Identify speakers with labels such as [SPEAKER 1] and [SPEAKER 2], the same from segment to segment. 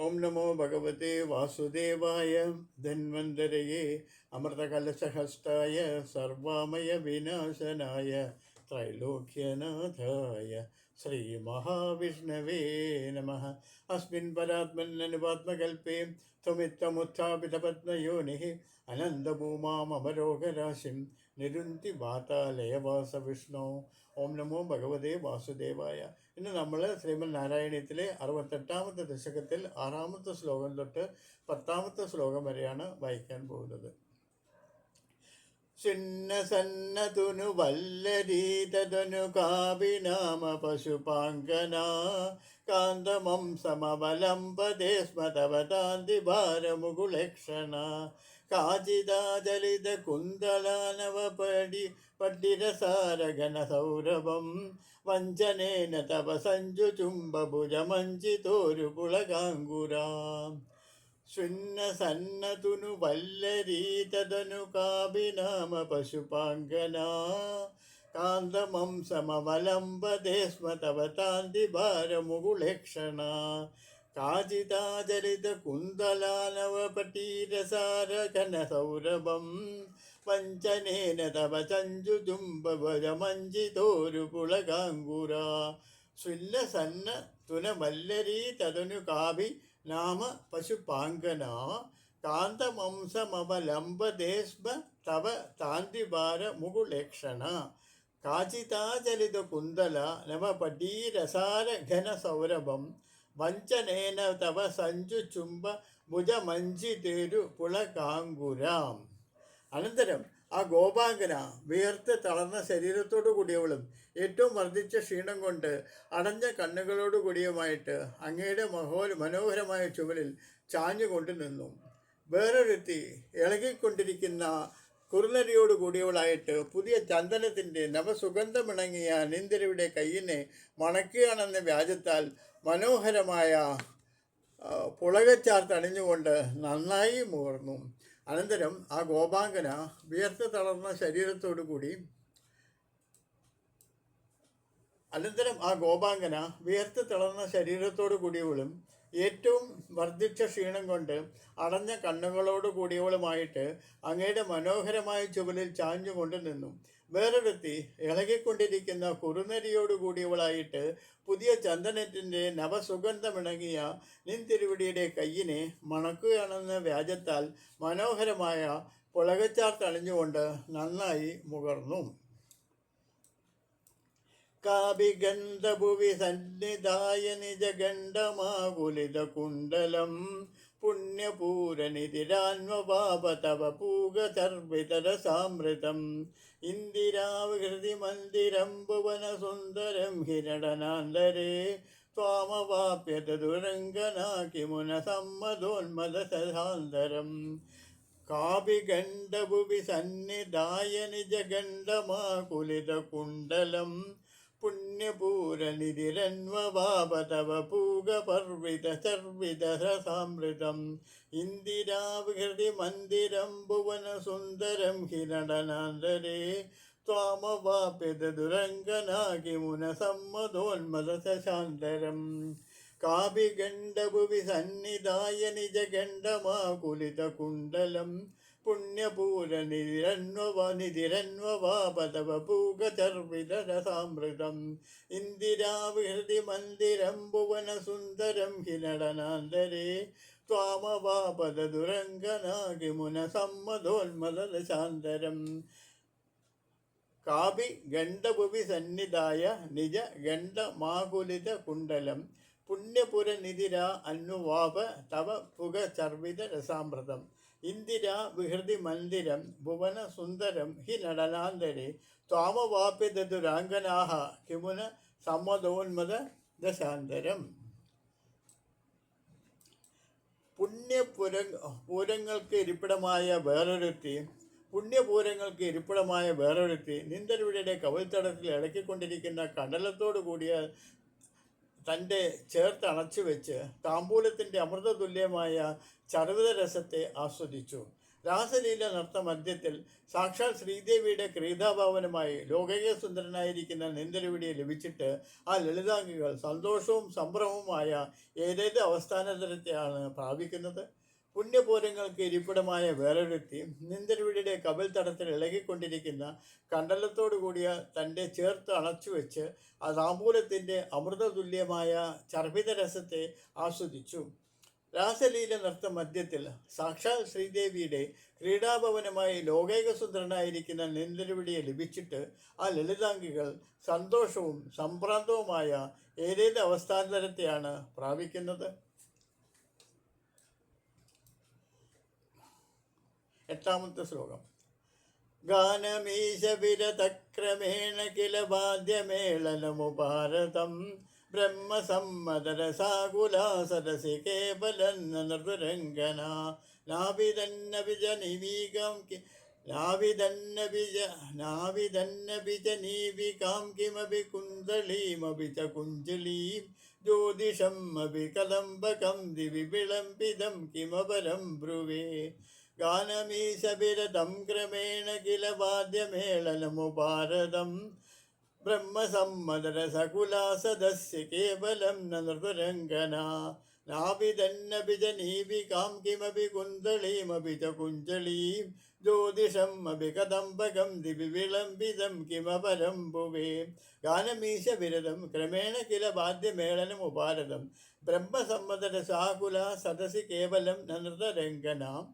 [SPEAKER 1] ഓം നമോ ഭഗവതേ വാസുദേവായ ധന്വന്തരയേ അമൃതകലശഹസ്തായ സർവാമയ വിനാശനായ ത്രൈലോക്യനാഥായ ശ്രീമഹാവിഷ്ണവേ നമ. അസ്മിൻ പരാത്മനുപാത്മകൽപ്പേ ത്വമിത്തമുത്ഥാപിതപത്മയോനി അനന്തഭൂമാമരോഗരാശിം നിരുന്തി വാതാലയവാസ വിഷ്ണു ഓം നമോ ഭഗവതേ വാസുദേവായ ഇന്ന് നമ്മൾ ശ്രീമൻ നാരായണീയത്തിലെ അറുപത്തെട്ടാമത്തെ ദശകത്തിൽ ആറാമത്തെ ശ്ലോകം തൊട്ട് പത്താമത്തെ ശ്ലോകം വരെയാണ് വായിക്കാൻ പോകുന്നത്. ചിന്നസന്നതുനു കാവിനാമ പശുപാങ്കന കാന്തമം സമവലംബദേ സ്മതവതാന്തി ഭാരമുകുലക്ഷണ കാചിതാചലിത കുന്തലാനവപടി സൗരഭം വഞ്ചനേന തവ സഞ്ജു ചുംബഭുജമഞ്ചിതോരു പുളകാങ്കുരാം ശുന്നസന്നതുനു വല്ലരീതനു കാവിനാമ പശുപാങ്കന കാന്തമം സമവലംബദേ സ്മ തവ താന്തി ഭാരമുകുളേക്ഷണ കാചിതാചരിത കുന്തലാനവപട്ടീരസാരഘന സൗരഭം വഞ്ചനേന തവ ചഞ്ചുചുംബഭജമഞ്ചിതോരു പുളകാങ്കുര സുല്ലസന്ന തുനമല്ലരീ തതനു കാവി നാമ പശുപാങ്കന കാന്തമംസമവലംബദേശ്മ തവ താന്തിഭാര മുകുളേക്ഷണ കാചിതാചലിത കുന്തല ഘന സൗരഭം. വഞ്ചനേന തവ സഞ്ജു ചുംബ ഭുജമഞ്ചിതേരു പുളകാങ്കുരാം അനന്തരം ആ ഗോപാങ്കന വിയർത്ത് തളർന്ന ശരീരത്തോടു കൂടിയവളും ഏറ്റവും വർദ്ധിച്ച ക്ഷീണം കൊണ്ട് അടഞ്ഞ കണ്ണുകളോടു കൂടിയുമായിട്ട് അങ്ങയുടെ മഹോ മനോഹരമായ ചുവലിൽ ചാഞ്ഞുകൊണ്ട് നിന്നു. വേറൊരുത്തി ഇളകിക്കൊണ്ടിരിക്കുന്ന കുറുനരിയോട് കൂടിയവളായിട്ട് പുതിയ ചന്ദനത്തിന്റെ നവസുഗന്ധമിണങ്ങിയ നിന്ദിരയുടെ കയ്യിനെ മണക്കുകയാണെന്ന വ്യാജത്താൽ മനോഹരമായ പുളകച്ചാർത്തണിഞ്ഞുകൊണ്ട് നന്നായി മുകർന്നു അനന്തരം ആ ഗോപാങ്കന വിയർത്ത് തളർന്ന ശരീരത്തോടു കൂടി അനന്തരം ആ ഗോപാങ്കന വിയർത്ത് തളർന്ന ശരീരത്തോടു കൂടിയവളും ഏറ്റവും വർദ്ധിച്ച ക്ഷീണം കൊണ്ട് അടഞ്ഞ കണ്ണുകളോട് കൂടിയവളുമായിട്ട് അങ്ങയുടെ മനോഹരമായ ചുവലിൽ ചാഞ്ഞുകൊണ്ട് നിന്നു. വേറൊരുത്തി ഇളകിക്കൊണ്ടിരിക്കുന്ന കുറുനരിയോടുകൂടിയവളായിട്ട് പുതിയ ചന്ദനത്തിന്റെ നവസുഗന്ധമിണങ്ങിയ നിൻതിരുവിടിയുടെ കയ്യിനെ മണക്കുകയാണെന്ന വ്യാജത്താൽ മനോഹരമായ പുളകച്ചാർത്തണിഞ്ഞുകൊണ്ട് നന്നായി മുകർന്നു. കാവിഗന്ധഭുവി സന്നിധായ നിജഗണ്ഡമാകുലിത കുണ്ടലം പുണ്യപൂരനിതിരാന്വപാപ തവ പൂഗതർവിതര സാമൃതം ഇന്ദിരാവിഹൃതി മന്ദിരം ഭുവന സുന്ദരം ഹിരണനാന്തരേ സമ്മതോന്മത സമ്മതോന്മദസാന്തരം കാവിഗണ്ഡഭുവി സന്നിധായ നിജഗണ്ഡമാകുലിത കുണ്ടലം പുണ്യപൂരനിധിരന്വഭാവതവ പൂഗപർവിത ചർവിതരസാമൃതം ഇന്ദിരാവിഹൃതി മന്ദിരം ഭുവനസുന്ദരം സുന്ദരം ഹിരണനാന്തരേ ത്വാമവാപ്യത ദുരംഗനാകിമുന സമ്മതോന്മദശാന്തരം കാവിഗണ്ഡഭുവി പൂഗചർവിതരസാമൃതം ഇന്ദിരാവിഹൃതി മന്ദിരം ഭുവനസുന്ദരം ഹിനടനാന്തരേ. ദുരംഗനാകിമുന സമ്മതോന്മദശാന്തരം കാപി ഗണ്ഡഭുവി സന്നിധായ നിജ ഗണ്ഡമാകുലിത കുണ്ടലം പുണ്യപുരനിതിര അന്നുവാപ തവ പുക ചർവിത രസാമൃതം ഇന്ദിര വിഹൃതി മന്ദിരം ഭുവന സുന്ദരം ഹി നടനാന്തരെ ത്വാമവാപ്യതുരാംഗനാഹ കിമുന സമ്മതോന്മത ദശാന്തരം. പുണ്യപുര പൂരങ്ങൾക്ക് ഇരിപ്പിടമായ വേറൊരുത്തി പുണ്യപൂരങ്ങൾക്ക് ഇരിപ്പിടമായ വേറൊരുത്തി നിന്തരുവിയുടെ കവിൾത്തടത്തിൽ ഇളക്കിക്കൊണ്ടിരിക്കുന്ന കടലത്തോടു കൂടിയ തന്റെ ചേർത്തണച്ചു വെച്ച് താമ്പൂലത്തിന്റെ അമൃതതുല്യമായ ചർവിത രസത്തെ ആസ്വദിച്ചു. രാസലീല നൃത്ത മധ്യത്തിൽ സാക്ഷാൽ ശ്രീദേവിയുടെ ക്രീതാഭാവനമായി ലോകകസുന്ദരനായിരിക്കുന്ന നെന്തലുവിടിയെ ലഭിച്ചിട്ട് ആ ലളിതാംഗികൾ സന്തോഷവും സംഭ്രമവുമായ ഏതേത് അവസ്ഥാനതരത്തെയാണ് പ്രാപിക്കുന്നത്? പുണ്യപൂരങ്ങൾക്ക് ഇരിപ്പിടമായ വേറൊരുത്തി നിന്ദരുവിടിയുടെ കപിൽ തടത്തിൽ ഇളകിക്കൊണ്ടിരിക്കുന്ന കണ്ടലത്തോടു കൂടിയ തന്റെ ചേർത്ത് അണച്ചു വെച്ച് ആ താമ്പൂലത്തിന്റെ അമൃതതുല്യമായ ചർഭിത രസത്തെ ആസ്വദിച്ചു. രാസലീല നൃത്ത മധ്യത്തിൽ സാക്ഷാൽ ശ്രീദേവിയുടെ ക്രീഡാഭവനമായി ലോകൈകസുന്ദരനായിരിക്കുന്ന നിന്ദരുവിടിയെ ലഭിച്ചിട്ട് ആ ലളിതാംഗികൾ സന്തോഷവും സംഭ്രാന്തവുമായ ഏതേത് അവസ്ഥാന്തരത്തെയാണ് പ്രാപിക്കുന്നത്? എട്ടാമത്തെ ശ്ലോകം. ഗാനമീശവിരതക്രമേണ കില വാദ്യമേളനമുപാരതം. ബ്രഹ്മസമ്മതരസാകുലാസരസി കേവലന്ന നൃതുരംഗന വിജ നാവിതന്ന വിജനീവികാം കിമപി കുന്തളീമപി ച കുഞ്ജലീം ജ്യോതിഷമപി കലംബകം ദിവി വിളംബിതം കിമപരം ബ്രുവേ. ഗാനമീശബിരതം ക്രമേണ കില വാദ്യമേളനമുപാരതം. ബ്രഹ്മസമ്മദരസകുലാസദസ്യ കേവലം ന നൃതുരംഗന. നാവിതന്നപി ജനീവികാം കിമപി കുന്തളീമപി ച കുഞ്ചളീം. ജ്യോതിഷം അപി കദംബകം ദിവി വിളംബിതം കിമപരം ഭുവേ. ഗാനമീശ ക്രമേണ കില വാദ്യമേളനം ഉപാരതം സദസി കേവലം നൃതരംഗനാം.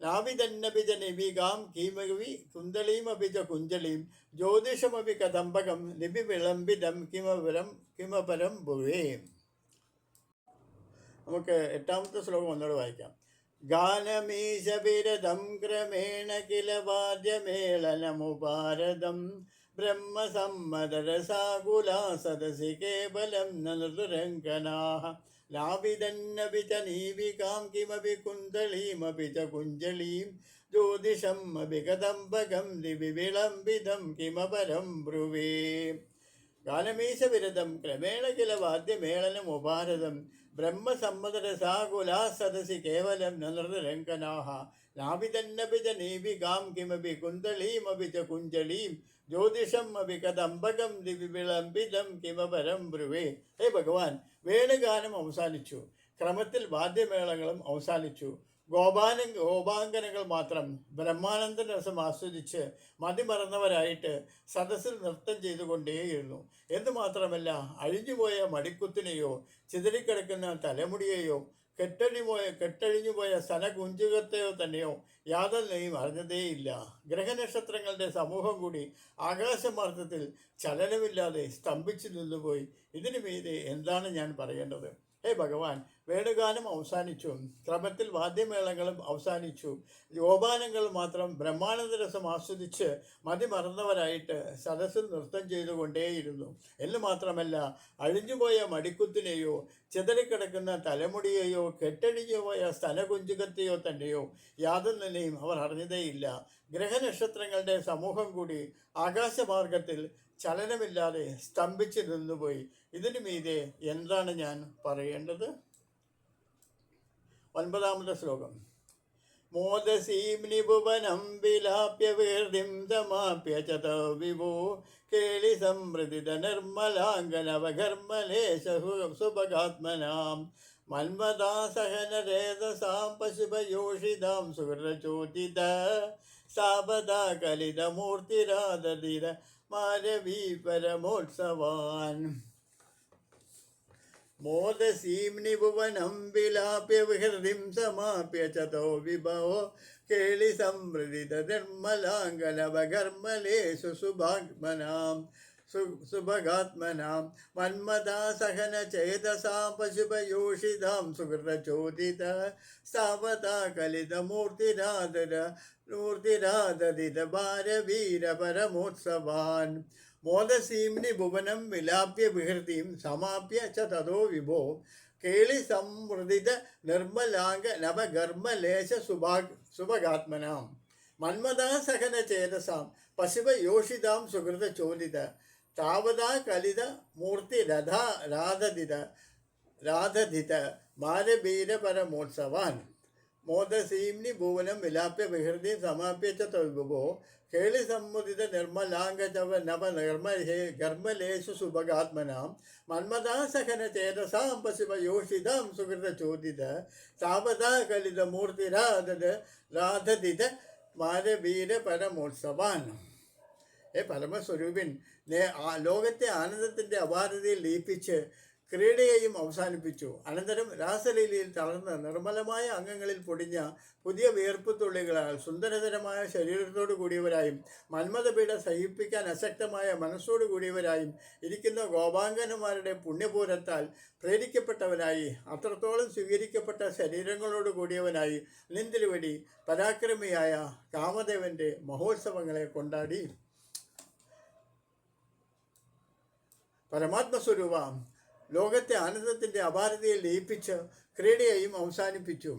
[SPEAKER 1] നാവിതന്നപി ച നിവികാം കീമകവി കുന്തളീം ച കുഞ്ചളീം ജ്യോതിഷമപി കദംബകം ലിപി വിളംബിതം കിമപരം കിമപരം ഭുവേം നമുക്ക് എട്ടാമത്തെ ശ്ലോകം ഒന്നുകൂടെ വായിക്കാം. ഗാനമീശവിരതം ക്രമേണ കില വാദ്യമേളനമുപാരതം ബ്രഹ്മസമ്മതരസാകുലാ സദസി കേവലം നൃതുരംഗനാः നാവിതന്നപി ച നീവികാം കിമപി കുന്തളീമപി കുഞ്ചളീം ജ്യോതിഷം അഭികതംബകം ദിവിളംബിതം കിമപരം ബ്രുവേ. ഗാനമീശവിരതം ക്രമേണ കില കേവലം നൃതരംഗനാഹ നീവികാം കിമപി കുഞ്ചളീം ജ്യോതിഷം ദിവി വിളംബിതം കിമപരം ബ്രുവേ. ഹേ ഭഗവാൻ വേണുഗാനം അവസാനിച്ചു. ക്രമത്തിൽ വാദ്യമേളങ്ങളും അവസാനിച്ചു. ഗോപാന ഗോപാങ്കനകൾ മാത്രം ബ്രഹ്മാനന്ദ രസം ആസ്വദിച്ച് മതിമറന്നവരായിട്ട് സദസ്സിൽ നൃത്തം ചെയ്തുകൊണ്ടേയിരുന്നു. എന്തുമാത്രമല്ല അഴിഞ്ഞുപോയ മടിക്കുത്തിനെയോ ചിതറിക്കിടക്കുന്ന തലമുടിയെയോ കെട്ടഴിഞ്ഞുപോയ കെട്ടഴിഞ്ഞുപോയ സനകുഞ്ചുകത്തെയോ തന്നെയോ യാതൊന്നിനെയും അറിഞ്ഞതേയില്ല. ഗ്രഹനക്ഷത്രങ്ങളുടെ സമൂഹം കൂടി ആകാശമാർഗത്തിൽ ചലനമില്ലാതെ സ്തംഭിച്ചു നിന്നുപോയി. ഇതിനു മീതെ എന്താണ് ഞാൻ പറയേണ്ടത്? ഹേ ഭഗവാൻ വേണുഗാനം അവസാനിച്ചു. ക്രമത്തിൽ വാദ്യമേളങ്ങളും അവസാനിച്ചു. ഗോപാനങ്ങൾ മാത്രം ബ്രഹ്മാനന്ദ രസം ആസ്വദിച്ച് മതിമറന്നവരായിട്ട് സദസ്സിൽ നൃത്തം ചെയ്തുകൊണ്ടേയിരുന്നു. എന്ന് മാത്രമല്ല അഴിഞ്ഞുപോയ മടിക്കുത്തിനെയോ ചിതറിക്കിടക്കുന്ന തലമുടിയെയോ കെട്ടഴിഞ്ഞുപോയ സ്ഥലകുഞ്ചുകത്തെയോ തന്നെയോ യാതൊന്നിനെയും അവർ അറിഞ്ഞതേയില്ല. ഗ്രഹനക്ഷത്രങ്ങളുടെ സമൂഹം കൂടി ആകാശമാർഗത്തിൽ ചലനമില്ലാതെ സ്തംഭിച്ച് നിന്നുപോയി. ഇതിനു മീതെ എന്താണ് ഞാൻ പറയേണ്ടത്? ഒൻപതാമത്തെ ശ്ലോകം. മോദസീം നിപുവനം വിലാപ്യ വീർദിം സമാപ്യ ചത കേളി സംവൃതിത നിർമ്മലാംഗനവഘർമ്മലേശ സുഭഗാത്മനാം മന്മദാസഹനരേതസാം പശുഭയോഷിതാം സുഹൃതചോദിത സാപദാ കലിതമൂർത്തിരാദതിര മാരവീ പരമോത്സവാൻ. മോദസീംനി ഭുവനം വിലാപ്യ വിഹൃതിം സമാപ്യ ചതോ വിഭവോ കേളി സംവൃതിത നിർമ്മലാംഗനവകർമ്മലേഷു സുഭാഗ്മനാം സുഭഗാത്മനാം. മന്മദാസഹന ചേതസാം പശുപയോഷിതാം സുഹൃതചോദിത സ്ഥാപത കലിതമൂർത്തിരാധര മൂർത്തിരാധരിത ഭാരവീര പരമോത്സവാൻ മോദസീംനി ഭുവനം വിലാപ്യ വിഹൃതിം സമാപ്യ ച തതോ വിഭോ. കേളി സംവൃതിത നിർമ്മലാംഗ നവഗർമ്മലേശ സുഭാഗ് സുഭഗാത്മനാം. മന്മദാസഹന ചേതസാം മോദസീംനി ഭുവനം വിലാപ്യ വിഹൃതി സമാപ്യച്ച തൊൽബുഭോ. കേളി സമ്മുദിത നിർമ്മലാംഗജവ നവ നിർമ്മ ഗർമ്മലേശു സുഭഗാത്മനാം. മന്മദാസഹന ചേതസാം പശുവ യോഷിതാം സുഹൃത ചോദിത. സാവതാ കലിത മൂർത്തിരാധത് രാധതിത മാരവീര പരമോത്സവാൻ. ഏ പരമസ്വരൂപിൻ ലോകത്തെ ആനന്ദത്തിന്റെ അപാരതയിൽ ലയിപ്പിച്ച് ക്രീഡയെയും അവസാനിപ്പിച്ചു. അനന്തരം രാസലീലയിൽ തളർന്ന് നിർമ്മലമായ അംഗങ്ങളിൽ പൊടിഞ്ഞ പുതിയ വിയർപ്പ് തുള്ളികളാൽ സുന്ദരതരമായ ശരീരത്തോടു കൂടിയവരായും മന്മഥപീഠ സഹിപ്പിക്കാൻ അശക്തമായ മനസ്സോടു കൂടിയവരായും ഇരിക്കുന്ന ഗോപാംഗനമാരുടെ പുണ്യപൂരത്താൽ പ്രേരിക്കപ്പെട്ടവനായി അത്രത്തോളം സ്വീകരിക്കപ്പെട്ട ശരീരങ്ങളോട് കൂടിയവനായി നിന്തിരുവടി പരാക്രമിയായ കാമദേവന്റെ മഹോത്സവങ്ങളെ കൊണ്ടാടി. പരമാത്മസ്വരൂപ ലോകത്തെ ആനന്ദത്തിന്റെ അപാരതയിൽ ലയിപ്പിച്ച് ക്രീഡയെയും അവസാനിപ്പിച്ചു.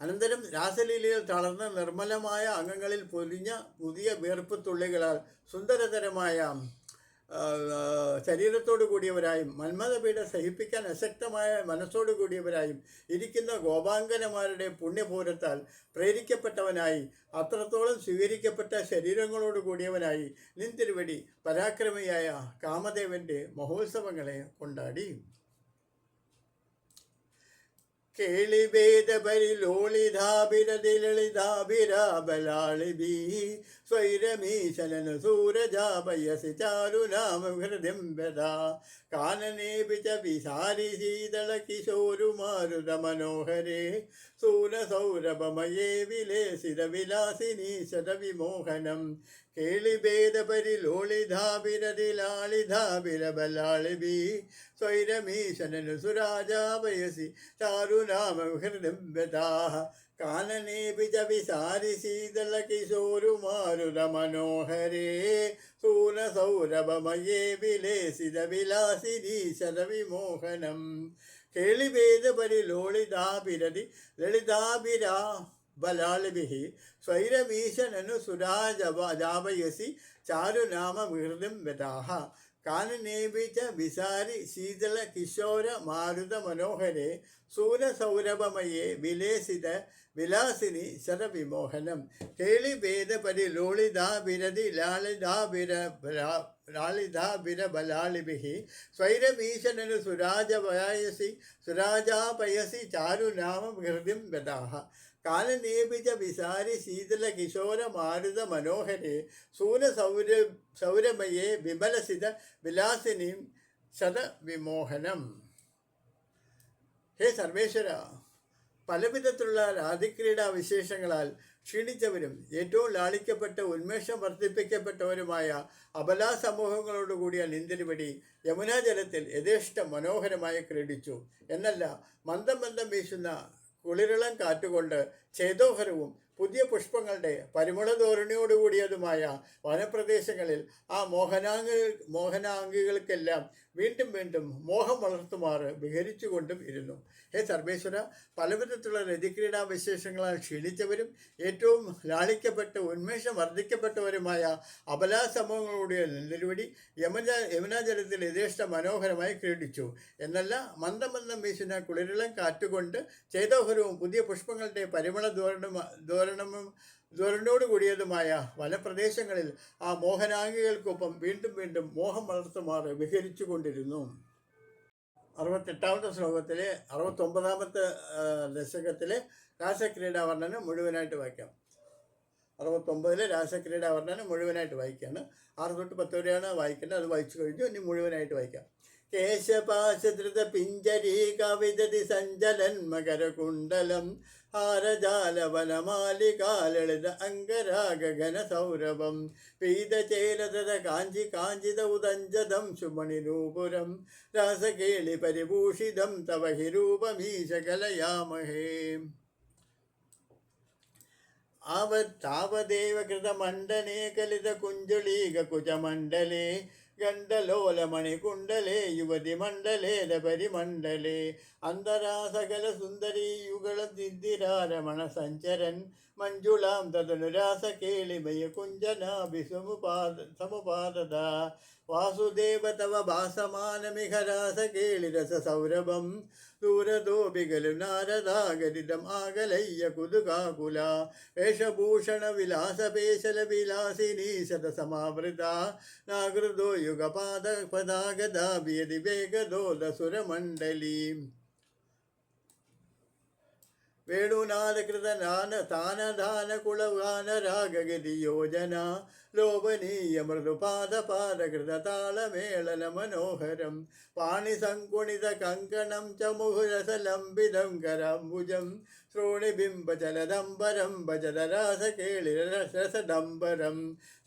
[SPEAKER 1] അനന്തരം രാസലീലയിൽ തളർന്ന നിർമ്മലമായ അംഗങ്ങളിൽ പൊലിഞ്ഞ പുതിയ വീർപ്പ് തുള്ളികളാൽ സുന്ദരതരമായ ശരീരത്തോടു കൂടിയവരായും മന്മഥപീഠ സഹിപ്പിക്കാൻ അശക്തമായ മനസ്സോടു കൂടിയവരായും ഇരിക്കുന്ന ഗോപാങ്കനമാരുടെ പുണ്യപൂരത്താൽ പ്രേരിക്കപ്പെട്ടവനായി അത്രത്തോളം സ്വീകരിക്കപ്പെട്ട ശരീരങ്ങളോട് കൂടിയവനായി നിന്തിരുവടി പരാക്രമിയായ കാമദേവന്റെ മഹോത്സവങ്ങളെ കൊണ്ടാടി. കേളിവേദപരിലോളിതാഭിരതിലളിതാഭിരാബലാളിഭീ സ്വൈരമീശലന സൂരജാപയസി ചാരുനാമഹൃദിം വ്യഥാ കാനനേപി ച വിസാരി ശീതള കിശോരുമാരുതമനോഹരേ സൂരസൗരഭമയേ വിലേസിത വിലാസിനീശത ശതവിമോഹനം കേളിഭേദപരിലോളിധാഭിരതിലാളിധാഭിരബലാളിഭീ സ്വൈരമീശനു സുരാജാപയസി ചാരുനാമഹൃദം വ്യഥാः കാനനേപി ച സൂനസൗരഭമയേ വിലേസിത വിലാസിനീശര വിമോഹനം ബലാളിഭിः സ്വൈരമീശനനു സുരാജാപയസി ചാരുനാമ വരാഹ. വ്യതാഹ കാനനേപി വിസാരി ശീതള കിശോര മാരുത മനോഹരെ സൂരസൗരഭമയെ വിലേസിത വിലാസിനി ശരവിമോഹനം. കേളിവേദ പരിലോളിതാഭിരതി ലാളിതാഭിര ലാളിതാഭിരബലാളിഭിः സ്വൈരവീശനനു സുരാജപയസി സുരാജാപയസി ചാരുനാമ വരാഹ. കാലനേപി വിസാരി ശീതല കിശോര മാരുത മനോഹരെ സൂന സൗര സൗരമയെ വിമലസിത വിലാസിനിയും ശതവിമോഹനം. ഹേ സർവേശ്വര പലവിധത്തിലുള്ള രാധിക്രീഡാ വിശേഷങ്ങളാൽ ക്ഷീണിച്ചവരും ഏറ്റവും ലാളിക്കപ്പെട്ട ഉന്മേഷം വർദ്ധിപ്പിക്കപ്പെട്ടവരുമായ അബലാ സമൂഹങ്ങളോടുകൂടിയ കൂടിയ നിന്തിരിപടി യമുനാജലത്തിൽ യഥേഷ്ട മനോഹരമായി ക്രീഡിച്ചു. എന്നല്ല മന്ദം മന്ദം വീശുന്ന കുളിരിളം കാറ്റുകൊണ്ട് ചേതോഹരവും പുതിയ പുഷ്പങ്ങളുടെ പരിമള ധോരണിയോടുകൂടിയതുമായ വനപ്രദേശങ്ങളിൽ ആ മോഹനാംഗ മോഹനാംഗികൾക്കെല്ലാം വീണ്ടും വീണ്ടും മോഹം വളർത്തുമാറ് വിഹരിച്ചുകൊണ്ടും ഇരുന്നു. ഹേ സർവേശ്വര പലവിധത്തിലുള്ള രതിക്രീഡാ വിശേഷങ്ങളാൽ ക്ഷീണിച്ചവരും ഏറ്റവും ലാളിക്കപ്പെട്ട് ഉന്മേഷം വർദ്ധിക്കപ്പെട്ടവരുമായ അബലാ സമൂഹങ്ങളുടെ നിലവിടി യമുന യമുനാജലത്തിൽ യഥേഷ്ട മനോഹരമായി ക്രീഡിച്ചു. എന്നല്ല മന്ദം മന്ദം വീശുന്ന കുളിരിളം കാറ്റുകൊണ്ട് ചേതോഹരവും പുതിയ പുഷ്പങ്ങളുടെ പരിമള ധോരണ ധോരണവും ധോരണോട് കൂടിയതുമായ വനപ്രദേശങ്ങളിൽ ആ മോഹനാംഗികൾക്കൊപ്പം വീണ്ടും വീണ്ടും മോഹം വളർത്തുമാർ വിഹരിച്ചു കൊണ്ടിരുന്നു അറുപത്തെട്ടാമത്തെ ശ്ലോകത്തിലെ അറുപത്തൊമ്പതാമത്തെ ദശകത്തിലെ രാസക്രീഡാവർണനം മുഴുവനായിട്ട് വായിക്കാം. അറുപത്തൊമ്പതിലെ രാസക്രീഡാവർണനം മുഴുവനായിട്ട് വായിക്കുകയാണ്. ആറ് തൊട്ട് പത്ത് വരെയാണ് വായിക്കേണ്ടത്. അത് വായിച്ചു കഴിഞ്ഞു ഇനി മുഴുവനായിട്ട് വായിക്കാം. കേശപാശധൃത പിഞ്ചരീ കവിതതി സഞ്ചലൻ മകരകുണ്ടലം ഹാരജാലവനമാലികാലളിത അംഗരാഗഗന സൗരഭം പീതചേലതര കാഞ്ചി കാഞ്ചിത ഉദഞ്ചതം സുമണിനൂപുരം രാസകേളി പരിഭൂഷിതം തവ ഹി രൂപമീശകലയാമഹേ കൃതമണ്ഡലേ കലിത കുഞ്ചുളീക കുജമണ്ഡലേ ഗണ്ഡലോലമണികുണ്ടലേ യുവതി മണ്ഡലേ പരിമണ്ഡലേ അന്തരാ സകല സുന്ദരീ യുഗള ദിദ്ധിരാരമണ സഞ്ചരൻ മഞ്ജുളാം തദനുരാസ കേളിമയ കുഞ്ചനാഭി സമുപാദത വാസുദേവ തവ ഭാസമാനമിഹ സൗരഭം ദൂരതോപികലു നാരദാഗരിതം ആകലയ്യ കുതുകാകുല. വേഷഭൂഷണ വിലാസപേശല വിലാസിനീ ശതസമാവൃത നാഗൃതോ യുഗപാദ പദാഗതാഭിയതി വേഗദോദസുരമണ്ഡലീം വേണുനാദകൃതനാന താനദാന കുളവാന രാഗഗതി യോജന ലോപനീയ മൃദുപാദപാദകൃത താളമേളന മനോഹരം പാണിസങ്കുണിത കങ്കണം ച മുഹുരസലംബിതം കരാംബുജം ശ്രോണിബിംബചലദംബരം ഭജതരാസകേളിരസഡംബരം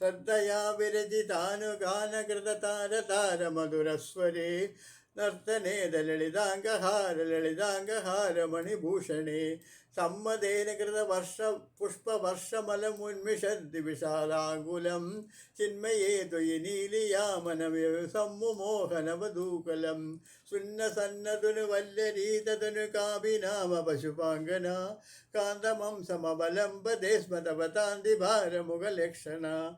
[SPEAKER 1] ശ്രദ്ധയാ വിരചിതാനുഗാനകൃത താര താര മധുരസ്വരേ നർത്തനേത ലളിതാംഗഹാര ലളിതാംഗഹാര മണിഭൂഷണേ സമ്മതേന കൃതവർഷ പുഷ്പവർഷമലമുന്മിഷന്തി വിശാലാകുലം. ചിന്മയേ ത്വയി നീലിയാമനവ സമ്മുമോഹനവധൂകലം. സുന്നസന്നതുനു വല്ലരീതനുകാപിനാമ പശുപാങ്കന കാന്തമം സമവലംബദേ സ്മതവതാന്തി ഭാരമുഖലക്ഷണ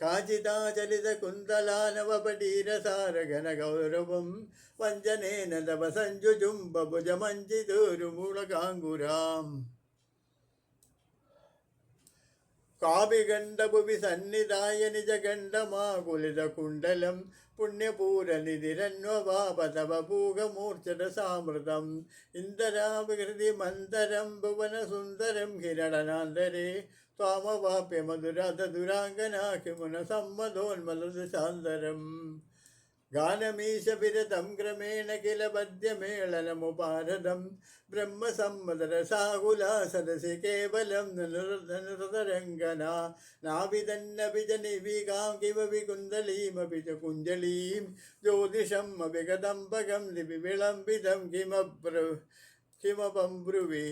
[SPEAKER 1] കാചിതാചലിത കുന്തലാനവപടീരസാരഘന ഗൗരവം വഞ്ചനേന കാവിഗണ്ഡഭുവി സന്നിധായ നിജഗണ്ഡമാകുലിത കുണ്ടലം പുണ്യപൂരനിധിരന്വപാപതവ പൂകമൂർച്ഛത സാമൃതം ഇന്ദരാവികൃതി മന്ദരം ഭുവനസുന്ദരം ഹിരണനാന്തരേ ത്വാമവാപ്യ മധുരത ദുരാംഗനാഖിമുന സമ്മതോന്മലദശാന്തരം ഗാനമീശവിരതം ക്രമേണ കില പദ്യമേളനമുപാരതം ബ്രഹ്മസമ്മതരസാകുലാസദസി കേവലം നൃതരംഗന നാവിതന്നപി ച നിവികാം കിമ വികുന്തലീമപി ച കുഞ്ജലീം ജ്യോതിഷം അഭിഗദംബകം ലിപി വിളംബിതം കിമബ്ര ഹിമപംബ്രുവേ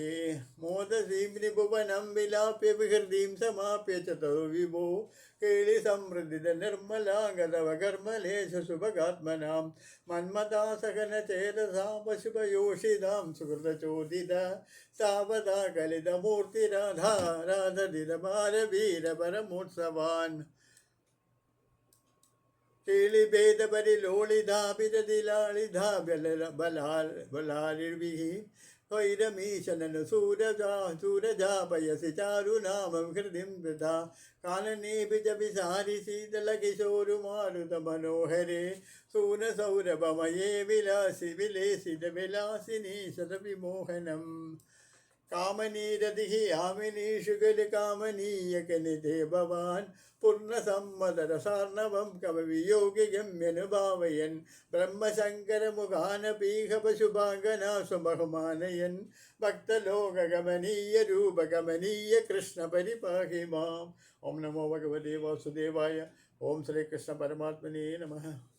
[SPEAKER 1] മോദസീംനി ഭുവനം വിലാപ്യ വിഹൃതിം സമാപ്യ ചതോ വിഭോ. കേളി സമൃദ്ധിത നിർമ്മലാംഗതവകർമ്മലേശ ശുഭകാത്മനാം. മന്മദാസകന ചേതസാ പശുപയോഷിതാം സുഹൃതചോദിത. സാവതാ കലിതമൂർത്തി രാധാ രാധദിതമാരവീരപരമോത്സവാൻ കേളിഭേദപരിലോളിതാപിതതിലാളിതാ ബലാൽ ബലാലിർവിഹി വൈരമീശനനു സൂരജാ സൂരജാപയസി ചാരുനാമം ഹൃദിം വൃഥാ. കാനനേപി ച വിസാരി ശീതളകിശോരുമാരുത മനോഹരേ. സൂനസൗരഭമയേ വിലാസി വിലേസിത വിലാസിനീശത ശതവിമോഹനം കാമനീരതിഹി ആമിനീഷു കലി കാമനീയകനിധേ ഭവാൻ പൂർണസമ്മതരസാർണവം കവവിയോഗിഗമ്യനുഭാവയൻ ബ്രഹ്മശങ്കരമുഖാനപീഹ പശുഭാഗനാസു ബഹുമാനയൻ ഭക്തലോകഗമനീയ രൂപഗമനീയ കൃഷ്ണ പരിപാഹി മാം. ഓം നമോ ഭഗവതേ വാസുദേവായ. ഓം ശ്രീകൃഷ്ണ പരമാത്മനേ നമഃ.